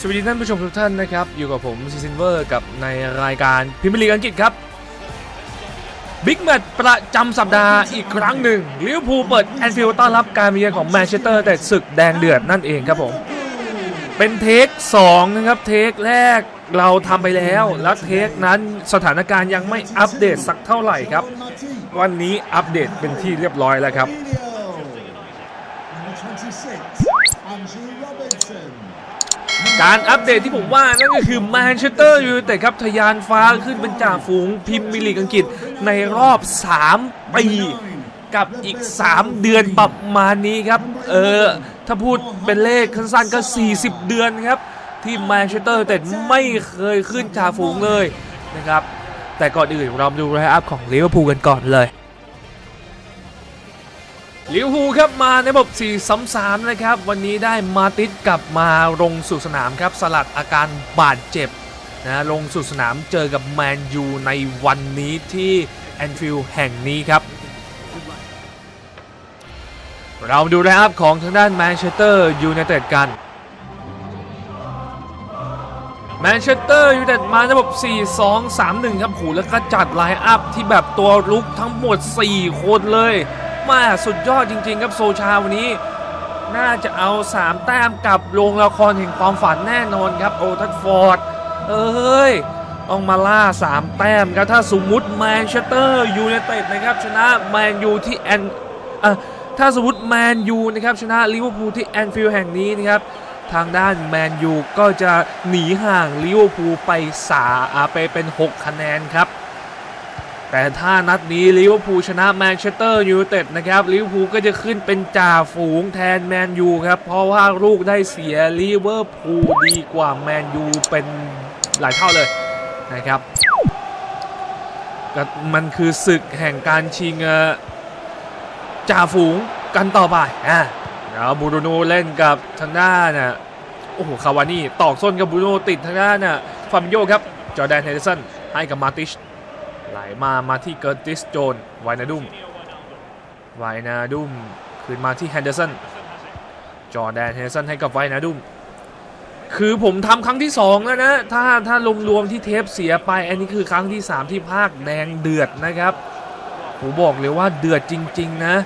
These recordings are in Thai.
สวัสดีท่านผู้ชมทุกท่านนะครับ อยู่กับผมซีซินเวอร์กับในรายการพิมพ์ลีกอังกฤษครับบิ๊กแมตช์ประจำสัปดาห์อีกครั้งหนึ่งลิเวอร์พูลเปิดแอนฟิลด์ต้อนรับการมาเยือนของแมนเชสเตอร์แต่ศึกแดงเดือดนั่นเองครับผม เป็นเทค2นะครับเทคแรกเราทำไปแล้ว แล้วเทคนั้นสถานการณ์ยังไม่อัปเดตสักเท่าไหร่ครับ วันนี้อัปเดตเป็นที่เรียบร้อยแล้วครับ การอัปเดตที่ผมว่านั่นก็คือแมนเชสเตอร์ยูไนเต็ดครับทะยานฟ้าขึ้นเป็นจ่าฝูงพิมพ์มิลีกอังกฤษในรอบ 3 ปี กับอีก 3 เดือนประมาณนี้ครับ เออ ถ้าพูดเป็นเลขสั้นๆก็ 40 เดือนครับ ที่แมนเชสเตอร์ยูไนเต็ดไม่เคยขึ้นจ่าฝูงเลยนะครับ แต่ก่อนอื่นเรามาดูไลน์อัพของลิเวอร์พูลกันก่อนเลย ลิวพูครับมาในระบบ 4 3 3 นะครับ วันนี้ได้มาติดกลับมาลงสู่สนามครับ สลัดอาการบาดเจ็บนะลงสู่สนามเจอกับแมนยูในวันนี้ที่แอนฟิลด์แห่งนี้ครับ เราดูไลน์อัพของทางด้านแมนเชสเตอร์ยูไนเต็ดกันแมนเชสเตอร์ยูไนเต็ดมาในระบบ 4 2 3 1 ครับโหแล้วก็จัดไลน์อัพที่แบบตัวลุกทั้งหมด 4 คนเลย มาสุดยอดจริง ๆ ครับโซชาวันนี้ น่าจะเอา 3 แต้มกับโรงละครแห่งความฝันแน่นอนครับโอทัฟฟอร์ด เอ้ยต้องมาล่า 3 แต้มครับ ถ้าสมมุติแมนเชสเตอร์ยูไนเต็ดนะครับ ชนะแมนยูที่แอนถ้าสมมติแมนยูนะครับ ชนะลิเวอร์พูลที่แอนฟิลด์แห่งนี้นะครับ ทางด้านแมนยูก็จะหนีห่างลิเวอร์พูลไปสาอาไปเป็น 6 คะแนนครับ แต่ถ้านัดนี้ลิเวอร์พูลชนะแมนเชสเตอร์ยูไนเต็ดนะครับลิเวอร์พูลก็จะขึ้นเป็นจ่าฝูงแทนแมนยูครับ เพราะว่าลูกได้เสียลิเวอร์พูลดีกว่าแมนยูเป็นหลายเท่าเลยนะครับมันคือศึกแห่งการชิงจ่าฝูงกันต่อไปอะแล้วบูโนเล่นกับทางด้านน่ะโอ้โหคาวานี่ตอกส้นกับบูโนติดทางด้านน่ะฟามิโยครับจอแดนเฮเดอร์สันให้กับมาติช ไหลมา มาที่เกิร์ติสโจนไวนาดุมไวนาดุมคืนมาที่แฮนเดอร์สันจอร์แดนแฮนเดอร์สันให้กับไวนาดุมคือผมทำครั้งที่2แล้วนะ ถ้าถ้ารวมๆที่เทปเสียไป อันนี้คือครั้งที่3ที่ภาคแดงเดือดนะครับผมบอกเลยว่าเดือดจริง ๆ นะ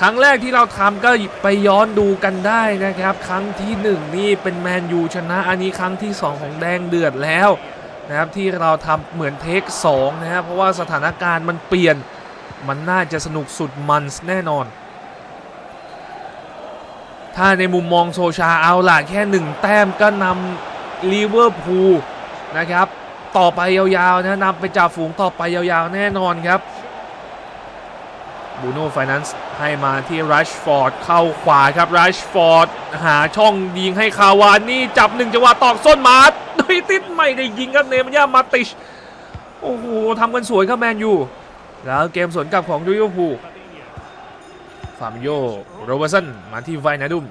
ครั้งแรกที่เราทำก็ไปย้อนดูกันได้นะครับ ครั้งที่1นี่เป็นแมนยูชนะ อันนี้ครั้งที่2ของแดงเดือดแล้ว นะครับที่เราทำเหมือนเทค2นะครับเพราะว่าสถานการณ์มันเปลี่ยนมันน่าจะสนุกสุดมันแน่นอน ถ้าในมุมมองโซชาเอาล่ะแค่หนึ่งแต้มก็นำลิเวอร์พูลนะครับ ต่อไปยาวๆนะนำไปจ่าฝูงต่อไปยาวๆ แน่นอนครับบูโน่ไฟแนนซ์ให้มาที่รัชฟอร์ดเข้าขวาครับรัชฟอร์ดหาช่องยิงให้คาวานี่จับหนึ่งจังหวะตอกส้นมาโดยติดไม่ได้ยิงครับเนมันยามาติช โอ้โหทำกันสวยครับแมนยูแล้วเกมสวนกลับของลิเวอร์พูลฟาร์มโยโรเบอร์สันมาที่ไวนาดุม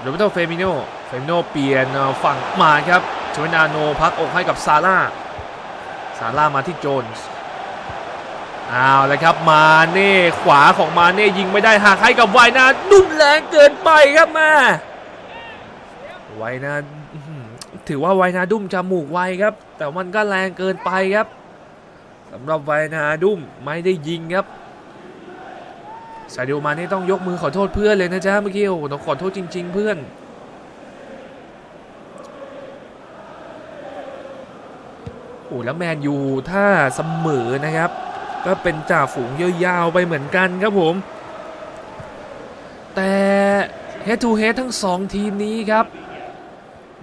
โรเบโตเฟมิโนเฟมิโนเปลี่ยนฝั่งมาครับชเวนาโนพักอกให้กับซาร่าซาร่ามาที่โจนส์เอาเลยครับมาเน่ขวาของมาเน่ยิงไม่ได้หากให้กับไวนาดุมแรงเกินไปครับแม่ ไวนาอื้อหือถือว่าไวนาดุมจมูกไวครับ แต่มันก็แรงเกินไปครับสำหรับไวนาดุมไม่ได้ยิงครับซาดิโอมาเน่ต้องยกมือขอโทษเพื่อนเลยนะจ๊ะเมื่อกี้โอ้ต้องขอโทษจริง ๆ เพื่อนโอ้แล้วแมนยูถ้าเสมอนะครับ ก็เป็นจ่าฝูงยาวๆไปเหมือนกันครับผม แต่ head to head ทั้ง2ทีมนี้ครับ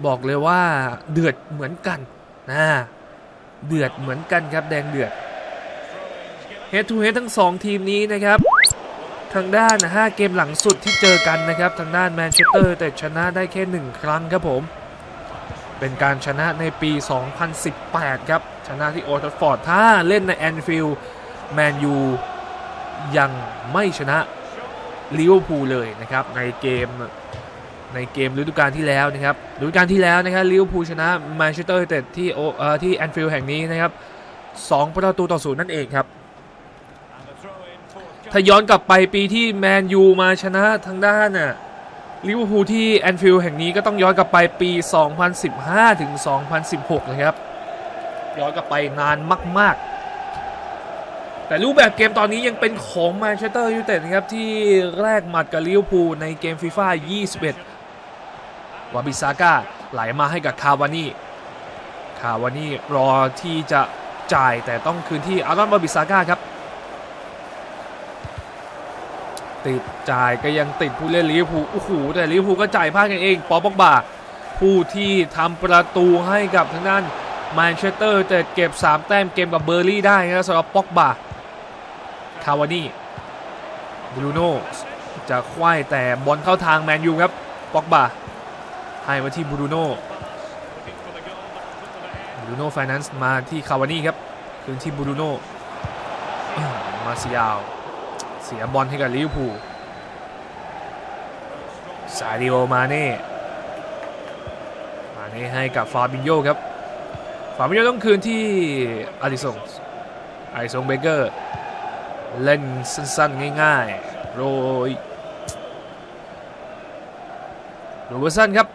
บอกเลยว่าเดือดเหมือนกันนะเดือดเหมือนกันครับแดงเดือด head to head ทั้ง 2 ทีมนี้นะครับทางด้าน 5 เกมหลังสุดที่เจอกันนะครับ ทางด้านแมนเชสเตอร์แต่ชนะได้แค่ 1 ครั้งครับผม เป็นการชนะในปี 2018 ครับ ชนะที่โอทัฟฟอร์ด ถ้าเล่นในแอนฟิลด์แมนยูยังไม่ชนะลิเวอร์พูลเลยนะครับ ในเกม ในเกมฤดูกาลที่แล้วนะครับฤดูกาลที่แล้วนะครับลิเวอร์พูลชนะแมนเชสเตอร์ยูไนเต็ดที่โอเอ่อที่แอนฟิลด์แห่งนี้นะครับ2ประตูต่อศูนย์นั่นเองครับถ้าย้อนกลับไปปีที่แมนยูมาชนะทางด้านน่ะลิเวอร์พูลที่แอนฟิลด์แห่งนี้ก็ต้องย้อนกลับไปปี 2015 ถึง 2016 นะครับ ย้อนกลับไปนานมาก ๆ แต่รูปแบบเกมตอนนี้ยังเป็นของแมนเชสเตอร์ยูไนเต็ดนะครับ ที่แรกหมัดกับลิเวอร์พูลในเกมฟีฟ่า21 วาบิซาก้าไหลมาให้กับคาวานี่คาวานี่รอที่จะจ่ายแต่ต้องคืนที่อารอนวาบิซาก้าครับ ติดจ่ายก็ยังติดผู้เล่นลิเวอร์พูลโอ้โหแต่ลิเวอร์พูลก็จ่ายพลาดกันเองปอปอกบาผู้ที่ทำประตูให้กับทางด้านแมนเชสเตอร์แต่เก็บ 3 แต้มเกมกับเบอร์ลี่ได้นะสำหรับปอกบาคาวานี่บรูโน่จะคว้ายแต่บอลเข้าทางแมนยูครับปอกบา ให้มาที่บูรูโน่บูรูโน่ไฟแนนซ์มาที่คาวานี่ครับคืนที่บูรูโน่มาซิยาวเสียบอลให้กับลิเวอร์พูลซาดิโอมาเน่มาเน่ให้กับฟาบินโยครับฟาบินโยต้องคืนที่อาริสงอาริสงเบเกอร์เล่นสั้นๆ ง่ายๆ โรยโรเบอร์สันครับ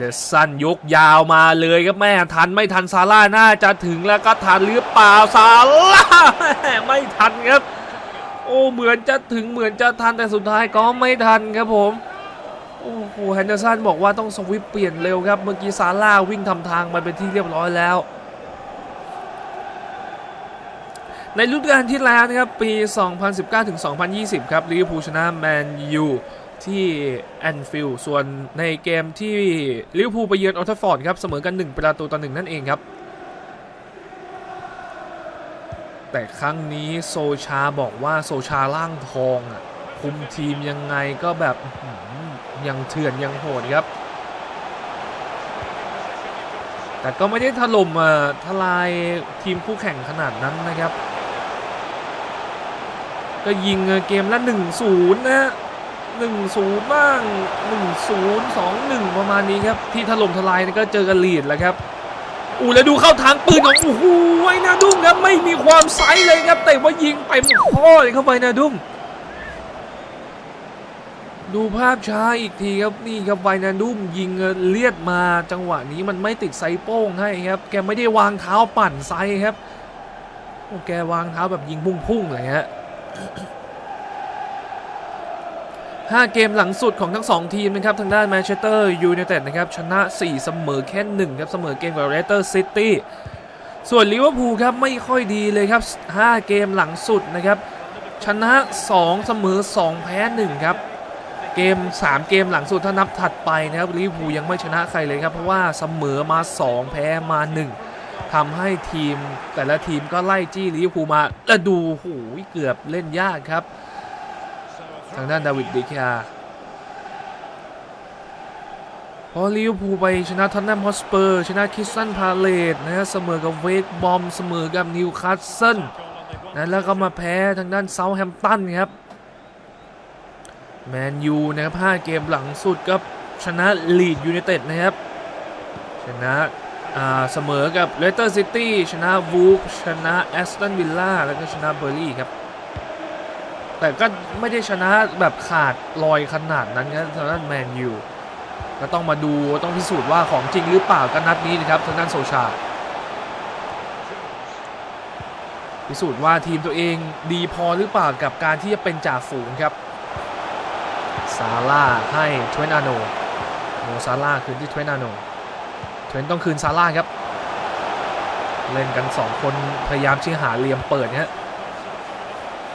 เดอสันยกยาวมาเลยครับแม่ทันไม่ทันซาร่าน่าจะถึงแล้วก็ทันหรือเปล่าซาร่าไม่ทันครับ โอ้เหมือนจะถึงเหมือนจะทันแต่สุดท้ายก็ไม่ทันครับผมโอ้โหแฮนเดอร์สันบอกว่าต้องสวิปเปลี่ยนเร็วครับ เมื่อกี้ซาร่าวิ่งทำทางมาเป็นที่เรียบร้อยแล้ว ในฤดูกาลที่แล้วนะครับปี 2019ถึง2020 ครับลิเวอร์พูลชนะแมนยู ที่แอนฟิลด์ส่วนในเกมที่ลิเวอร์พูลไปเยือนออลทราฟอร์ดครับเสมอกัน 1 ประตูต่อหนึ่งนั่นเองครับ แต่ครั้งนี้โซชาบอกว่าโซชาล่างทองอะคุมทีมยังไงก็แบบยังเถื่อนยังโหดครับ แต่ก็ไม่ได้ถล่มอะทลายทีมคู่แข่งขนาดนั้นนะครับ ก็ยิงเกมละ 1-0 นะ 1-0 บ้าง 1-0 2-1 ประมาณนี้ครับ ที่ถล่มทลายก็เจอกันลีดแล้วครับอู้แล้วดูเข้าทางปืนของโอ้โหไวนาดุ้มครับไม่มีความไซส์เลยครับแต่ว่ายิงไปหมดข้อเลยเข้าไปนาดุ้มดูภาพช้าอีกทีครับนี่ครับไวนาดุ้มยิงเลียดมาจังหวะนี้มันไม่ติดไซส์โป้งให้ครับ แกไม่ได้วางเท้าปั่นไซส์ครับโอ้แกวางเท้าแบบยิงพุ่งๆเลยฮะ ห้าเกมหลังสุดของทั้ง 2 ทีมนะครับทางด้านแมนเชสเตอร์ยูไนเต็ดนะครับชนะ 4 เสมอแค่1ครับเสมอเกมกับเรสเตอร์ซิตี้ส่วนลิเวอร์พูลครับไม่ค่อยดีเลยครับ 5 เกมหลังสุดนะครับชนะ 2 เสมอ 2 แพ้ 1 ครับ เกม 3 เกมหลังสุดถ้านับถัดไปนะครับลิเวอร์พูลยังไม่ชนะใครเลยครับ เพราะว่าเสมอมา 2 แพ้มา 1ทำให้ทีมแต่ละทีมก็ไล่จี้ลิเวอร์พูลมาแล้วดูโอ้โหเกือบเล่นยากครับ ทางด้านดาวิดดิคาพอลิวพูไปชนะทอตแนมฮอสเปอร์ ชนะคิสตันพาเลตนะฮะเสมอกับเวกบอมเสมอกับนิวคาสเซิลนะแล้วก็มาแพ้ทางด้านเซาแฮมตันครับแมนยูนะครับ5เกมหลังสุดก็ชนะลีดยูไนเต็ดนะครับ ชนะเสมอกับเลสเตอร์ซิตี้ชนะวูฟชนะแอสตันวิลล่าแล้วก็ชนะเบอร์ลี่ครับ แต่ก็ไม่ได้ชนะแบบขาดลอยขนาดนั้นครับทางด้านแมนยูก็ต้องมาดูต้องพิสูจน์ว่าของจริงหรือเปล่ากันนัดนี้นะครับทางด้านโซชา พิสูจน์ว่าทีมตัวเองดีพอหรือเปล่ากับการที่จะเป็นจ่าฝูงครับซาร่าให้ทเวนอาโนโมซาร่าคืนที่ทเวนอาโนทเวนต้องคืนซาร่าครับ เล่นกัน 2 คนพยายามที่หาเหลี่ยมเปิดฮะยั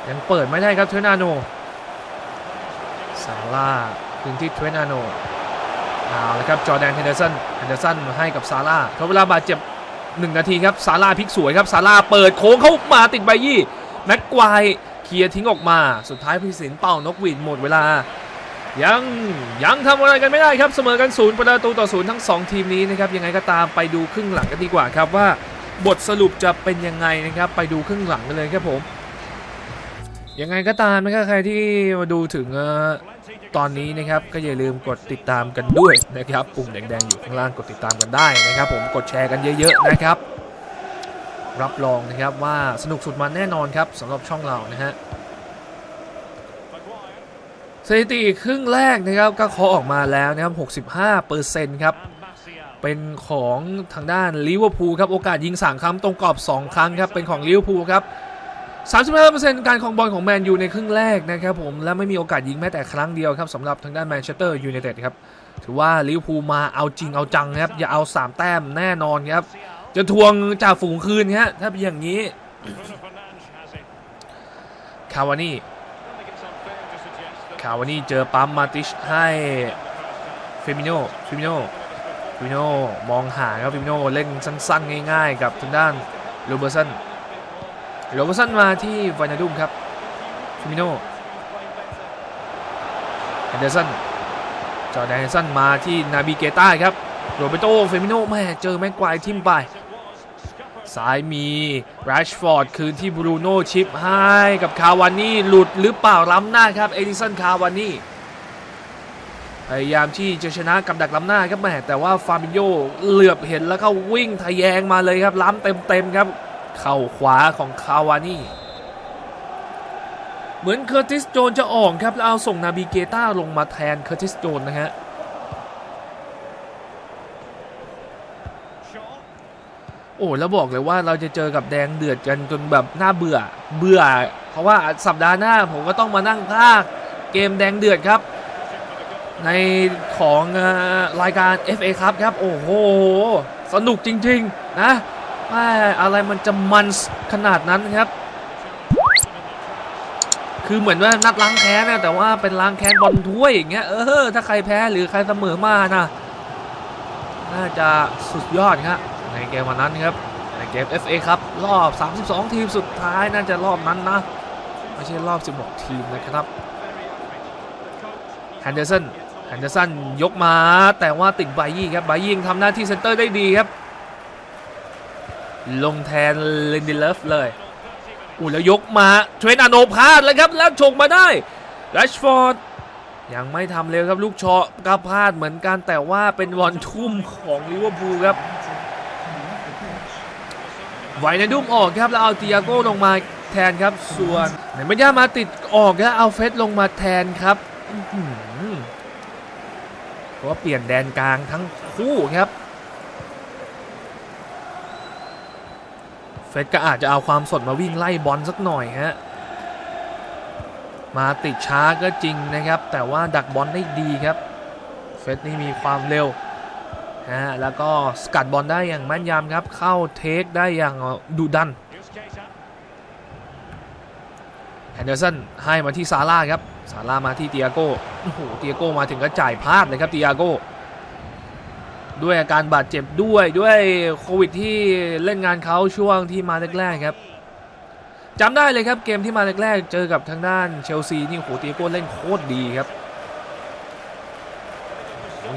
ยังเปิดไม่ได้ครับเทรนาโนซาร่าคืนที่เทรนาโนเอาละครับจอแดนเฮนเดอร์สันเฮนเดอร์สันให้กับซาร่าทดเวลาบาดเจ็บ 1 นาทีครับซาร่าพลิกสวยครับซาร่าเปิดโค้งเข้ามาติดใบยี่แม็กควายเคลียร์ทิ้งออกมาสุดท้ายพิสินเป่านกหวีดหมดเวลา ยังยังทำอะไรกันไม่ได้ครับเสมอกันศูนย์ประตูต่อศูนย์ทั้ง 2 ทีมนี้นะครับยังไงก็ตามไปดูครึ่งหลังกันดีกว่าครับว่า บทสรุปจะเป็นยังไงนะครับไปดูครึ่งหลังกันเลยครับผม ยังไงก็ตามนะครับใครที่มาดูถึงอตอนนี้นะครับก็อย่าลืมกดติดตามกันด้วยนะครับปุ่มแดงๆอยู่ข้างล่างกดติดตามกันได้นะครับ ผมกดแชร์กันเยอะๆนะครับ รับรองนะครับว่าสนุกสุดมันแน่นอนครับสำหรับช่องเรานะฮะสถิติครึ่งแรกนะครับก็เคาะออกมาแล้วนะครับ 65เปอร์เซ็นต์ครับเป็นของทางด้านลิเวอร์พูลครับโอกาสยิง3ครั้งตรงกรอบ 2 ครั้งครับเป็นของลิเวอร์พูลครับ 35%การครองบอลของแมนยูในครึ่งแรกนะครับผมและไม่มีโอกาสยิงแม้แต่ครั้งเดียวครับสำหรับทางด้านแมนเชสเตอร์ยูไนเต็ดครับถือว่าลิเวอร์พูลมาเอาจริงเอาจังครับอย่าเอา 3 แต้มแน่นอนครับจะทวงจ่าฝูงคืนฮะถ้าเป็นอย่างนี้คาวานี่คาวานี่เจอปั๊มมาติชให้เฟมิโนเฟมิโนเฟมิโนมองหาครับเฟมิโนเล่นสั้นๆ ง่ายๆ กับทางด้านโรเบอร์สัน โรเบอร์สันมาที่วานาดุมครับเฟมิโนแฮนเดอร์สันจอแดนแฮนเดอร์สันมาที่นาบิเกต้าครับโรเบโตเฟมิโนแม่เจอแม็กควายทิมไปซ้ายมีแรชฟอร์ดคืนที่บรูโน่ชิปให้กับคาวานี่หลุดหรือเปล่าล้ำหน้าครับเอดิสันคาวานี่พยายามที่จะชนะกับดักล้ำหน้าครับแม่แต่ว่าฟาบิโยเหลือบเห็นแล้วก็วิ่งทะแยงมาเลยครับล้ำเต็มๆครับ เข่าขวาของคาวานี่ เหมือนเคอร์ติสโจนจะออกครับ แล้วเอาส่งนาบิเกต้าลงมาแทนเคอร์ติสโจนนะฮะโอ้แล้วบอกเลยว่าเราจะเจอกับแดงเดือดกันจนแบบน่าเบื่อเบื่อ เพราะว่าสัปดาห์หน้าผมก็ต้องมานั่งภาคเกมแดงเดือดครับ ในของรายการ FA ครับครับ โอ้โห สนุกจริง ๆ นะ ไม่อะไรมันจะมันขนาดนั้นครับ คือเหมือนว่านัดล้างแค้นนะแต่ว่าเป็นล้างแค้นบอลถ้วยอย่างเงี้ยเออถ้าใครแพ้หรือใครเสมอมานะน่าจะสุดยอดครับในเกมวันนั้นครับในเกม FA ครับรอบ 32 ทีมสุดท้ายน่าจะรอบนั้นนะไม่ใช่รอบ 16 ทีมนะครับแฮนเดอร์สันแฮนเดอร์สันยกมาแต่ว่าติดไบยี่ครับไบยี่ทำหน้าที่เซนเตอร์ได้ดีครับ ลงแทนเลนดิเลฟเลยอู้แล้วยกมาเทรนอโนพาดเลยครับแล้วชงมาได้แรชฟอร์ดยังไม่ทำเร็วครับลูกชอก็พลาดเหมือนกันแต่ว่าเป็นบอลทุ่มของลิเวอร์พูลครับไวนาดุมออกครับแล้วเอาติอาโก้ลงมาแทนครับส่วนไหนไม่ย่ามาติดออกแล้วเอาเฟสลงมาแทนครับเพราะเปลี่ยนแดนกลางทั้งคู่ครับ เฟสก็อาจจะเอาความสดมาวิ่งไล่บอลสักหน่อยฮะมาติดช้าก็จริงนะครับ แต่ว่าดักบอลได้ดีครับเฟสนี่มีความเร็วฮะแล้วก็สกัดบอลได้อย่างแม่นยำครับ เข้าเทคได้อย่างดุดันแฮนเดอร์สันให้มาที่ซาร่าครับซาร่ามาที่เตียโก้โอ้โหเตียโก้มาถึงก็จ่ายพลาดเลยครับเตียโก้ ด้วยอาการบาดเจ็บด้วยด้วยโควิดที่เล่นงานเขาช่วงที่มาแรกๆครับจำได้เลยครับเกมที่มาแรกๆเจอกับทางด้านเชลซีนี่โอ้โหเตียโก้เล่นโคตรดีครับ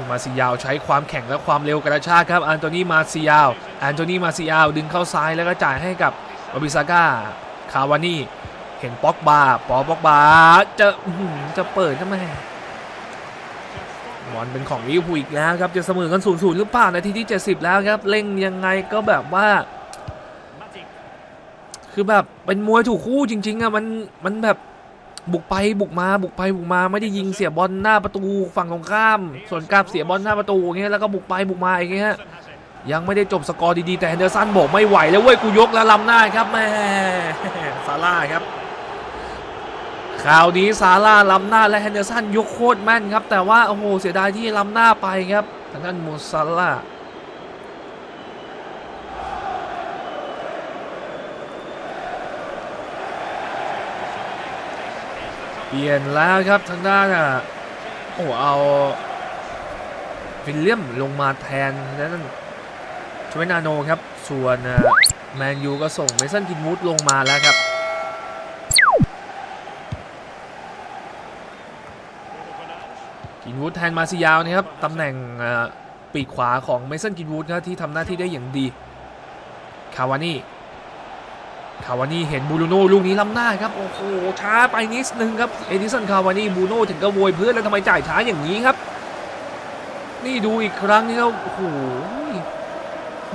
มาซิยาวใช้ความแข็งและความเร็วกระชากครับอันโตนีมาซิยาวอันโตนีมาซิยาวดึงเข้าซ้ายแล้วก็จ่ายให้กับโรบิซาก้าคาวานี่เห็นป็อกบาปอป็อกบาจะจะเปิดทำไม บอลเป็นของลิเวอร์พูลอีกแล้วครับจะเสมอกัน0ูนย์หรือเปล่านาทีที่ 70 แล้วครับเล่งยังไงก็แบบว่า คือแบบเป็นมวยถูกคู่จริง ๆอะมันมันแบบบุกไปบุกมาบุกไปบุกมาไม่ได้ยิงเสียบอลหน้าประตูฝั่งตรงข้าม ส่วนกลับเสียบอลหน้าประตูอย่างเงี้ยแล้วก็บุกไปบุกมาอย่างเงี้ยยังไม่ได้จบสกอร์ดีๆแต่แฮนเดอร์สันบอกไม่ไหวแล้วเว้ยกูยกแล้วลำหน้าครับแม่ซาร่าครับ ข่าวนี้ซาร่าล้ำหน้าและแฮนเดอร์สันยกโคตรแม่นครับ แต่ว่าโอ้โหเสียดายที่ล้ำหน้าไปครับทางด้านโมซาร่าเปลี่ยนแล้วครับทางด้านอะโอ้เอาวิลเลียมลงมาแทนนั่นชเวนาโนครับ ส่วนแมนยูก็ส่งเมสันกินวูดลงมาแล้วครับ กินวูด แทนมาซิยาวนะครับตำแหน่งปีกขวาของเมสันกินวูดครับที่ทำหน้าที่ได้อย่างดี คาวานี่ คาวานี่เห็นบูรูโน่ลูกนี้ล้ำหน้าครับ โอ้โห ช้าไปนิดนึงครับ เอดิสันคาวานี่บูโน่ถึงกับโวยเพื่อนแล้วทำไมจ่ายช้าอย่างนี้ครับ นี่ดูอีกครั้งนี่ครับโอ้โห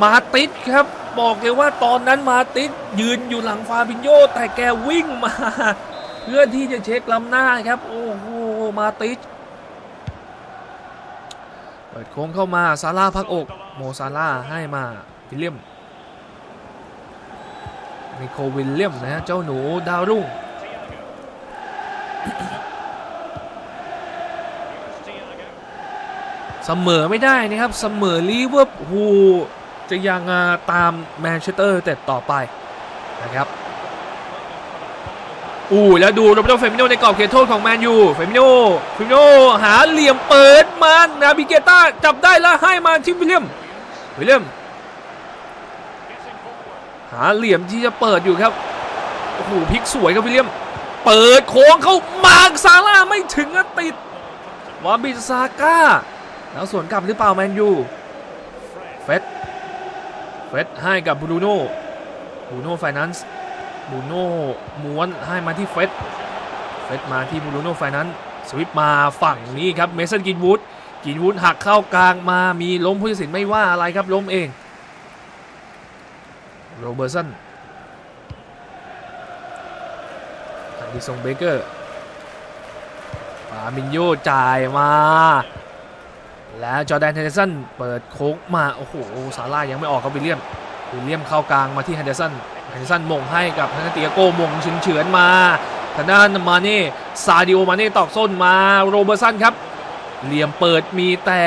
มาติดครับบอกเลยว่าตอนนั้นมาติดยืนอยู่หลังฟาบินโยแต่แกวิ่งมา เพื่อที่จะเช็คล้ำหน้าครับ โอ้โห มาติช เปิดโค้งเข้ามาซาร่าพักอกโมซาร่าให้มาวิลเลียมนิโควิลเลียมนะฮะเจ้าหนูดาวรุ่งเสมอไม่ได้นะครับเสมอลิเวอร์พูลจะยังตามแมนเชสเตอร์แต่ต่อไปนะครับ อู้แล้วดูโรเบโตเฟมิโนในกรอบเขตโทษของแมนยูเฟมิโนเฟมิโนหาเหลี่ยมเปิดมานาบิเกต้าจับได้แล้วให้มาที่วิลเลียมวิลเลียม หาเหลี่ยมที่จะเปิดอยู่ครับโอ้โหพลิกสวยครับวิลเลียม เปิดโค้งเข้ามาซาร่าไม่ถึงติดวาบิซาก้า แล้วสวนกลับหรือเปล่าแมนยูเฟสเฟสให้กับบรูโน่บรูโน่ไฟแนนซ์ บูโน่ม้วนให้มาที่เฟสเฟสมาที่บูโน่ไฟนนซ์สวิปมาฝั่งนี้ครับเมสันกินวูดกินวูดหักเข้ากลางมามีล้มผู้ตัดสินไม่ว่าอะไรครับล้มเองโรเบอร์สันอันดิสงเบเกอร์ฟามินโยจ่ายมา แล้วจอแดนเฮนเดอร์สันเปิดโค้งมา โอ้โหซาร่ายังไม่ออกครับวิลเลียมวิลเลียมเข้ากลางมาที่เฮนเดอร์สัน เฮนเดอร์สันมงให้กับทางด้านเตียโก้มงเฉือนเฉือนมาทางด้านมาเน่ซาดิโอมาเน่ตอกส้นมาโรเบอร์สันครับ เหลี่ยมเปิดมีแต่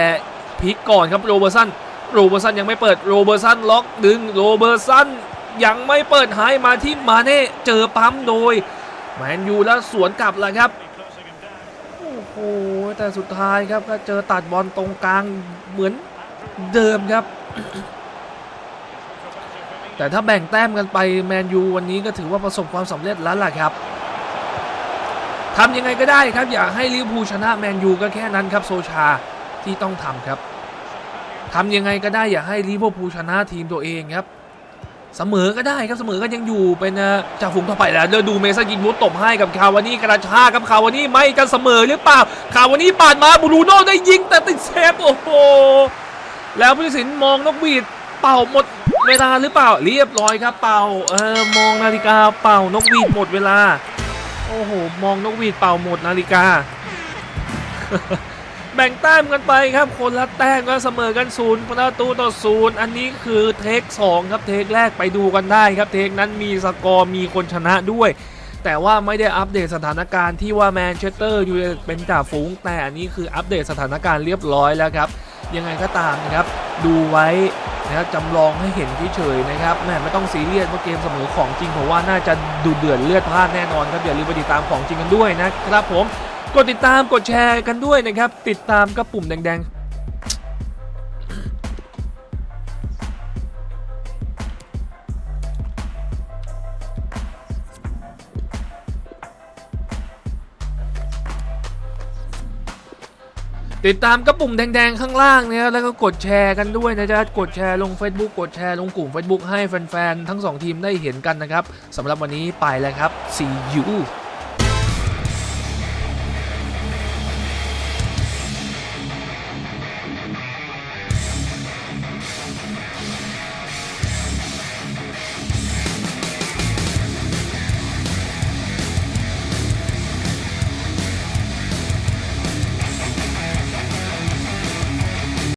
พลิกก่อนครับโรเบอร์สันโรเบอร์สันยังไม่เปิดโรเบอร์สันล็อกดึงโรเบอร์สันยังไม่เปิดหายมาที่มาเน่เจอปั๊มโดยแมนยูแล้วสวนกลับแล้วครับโอ้โหแต่สุดท้ายครับก็เจอตัดบอลตรงกลางเหมือนเดิมครับ แต่ถ้าแบ่งแต้มกันไปแมนยูวันนี้ก็ถือว่าประสบความสำเร็จแล้วล่ะครับทำยังไงก็ได้ครับ อยากให้ลิเวอร์พูลชนะแมนยูก็แค่นั้นครับโซชาที่ต้องทำครับทำยังไงก็ได้อยากให้ลิเวอร์พูลชนะทีมตัวเองครับ เสมอก็ได้ครับเสมอก็ยังอยู่เป็นจ่าฝูงต่อไปแล้วเดี๋ยวดูเมสันกินมุดตบให้กับคาวานี่กระชากครับคาวานี่ไม่กันเสมอหรือเปล่าคาวานี่ปาดมาบรูโน่ได้ยิงแต่ติดเซฟโอ้โหแล้วผู้ตัดสินมองนกหวีดเป่าหมด เวลาหรือเปล่าเรียบร้อยครับเป่า เออมองนาฬิกาเป่านกหวีดหมดเวลา โอ้โหมองนกหวีดเป่าหมดนาฬิกา แบ่งแต้มกันไปครับ คนละแต้มก็เสมอกันศูนย์ประตูต่อศูนย์อันนี้คือเทคสองครับเทคแรกไปดูกันได้ครับเทคนั้นมีสกอร์มีคนชนะด้วยแต่ว่าไม่ได้อัปเดตสถานการณ์ที่ว่าแมนเชสเตอร์ยูไนเต็ดเป็นจ่าฝูงแต่อันนี้คืออัปเดตสถานการณ์เรียบร้อยแล้วครับ ยังไงก็ตามนะครับ ดูไว้ นะครับจำลองให้เห็นเฉยๆนะครับแม่ไม่ต้องซีเรียสว่าเกมเสมอของจริงผมว่าน่าจะดูเดือดเลือดพล่านแน่นอนครับอย่าลืมไปติดตามของจริงกันด้วยนะครับผมกดติดตามกดแชร์กันด้วยนะครับติดตามกระปุ่มแดงๆ ติดตามกระปุ่มแดงๆข้างล่างนะครับแล้วก็กดแชร์กันด้วยนะจ๊ะกดแชร์ลง Facebook กดแชร์ลงกลุ่ม Facebook ให้แฟนๆทั้งสองทีมได้เห็นกันนะครับสำหรับวันนี้ไปแล้วครับ see you